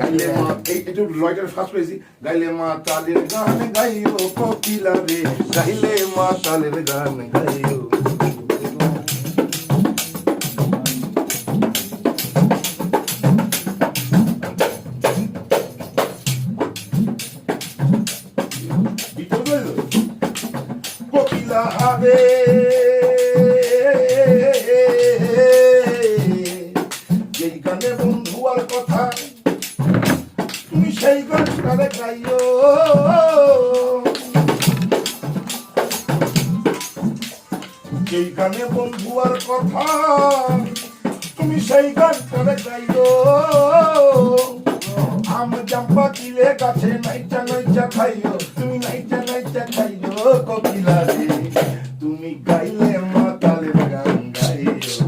গাইলে মা এই একটু লয়টার ফার্স্ট পেয়েছি গাইলে মা তালের গান গাইও কোকিলা রে গাইলে মা তালের গান গাইও ভিতরে বলল, সেই গানে বন্ধু আর কথা, তুমি সেই গানটারে গাইও আম জাম্পা কিলে গাছে নাইচা নাইচা খাইও, তুমি নাইচা নাইচা খাইও কোকিলা রে তুমি গাইলে মাতালের গান গাইও।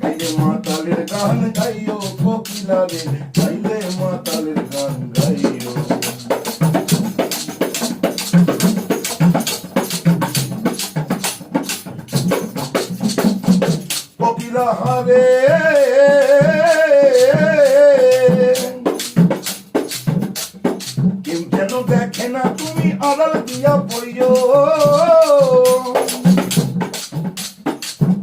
গাইলে মাতালের গান গাইও কোকিলা রে কোকিলা কেউ যেন দেখে না তুমি আড়াল দিয়া পড়িও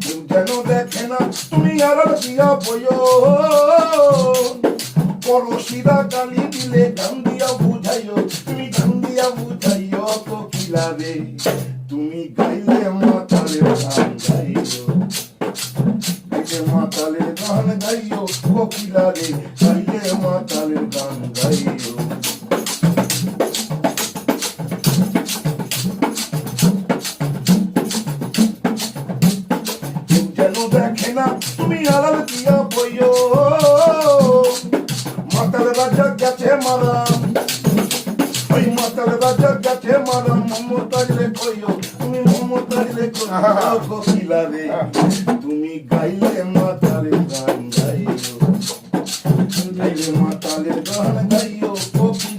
কেউ যেন দেখে না তুমি আড়াল দিয়া পড়িও পড়শিরা গালি দিলে গান দিয়া বুঝাইও তুমি গান দিয়া বুঝাইও কোকিলা রে তুমি গাইলে মাতালে গান গাইও কোকিলা রে গাইলে মাতালের গান গাইও। যেন দেখে না তুমি আড়াল দিয়া বইও। মাতাল রাজা গেছে মারা ওই মাতাল রাজা গেছে মারা মমতাজ রে কইও তুমি মমতাজ রে কোকিলা রে তুমি গাইলে মাতালের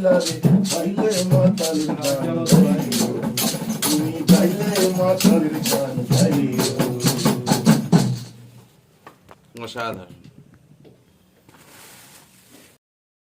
কোকিলা রে গাইলে মাতালের গান গাইও তুমি গাইও অসাধারণ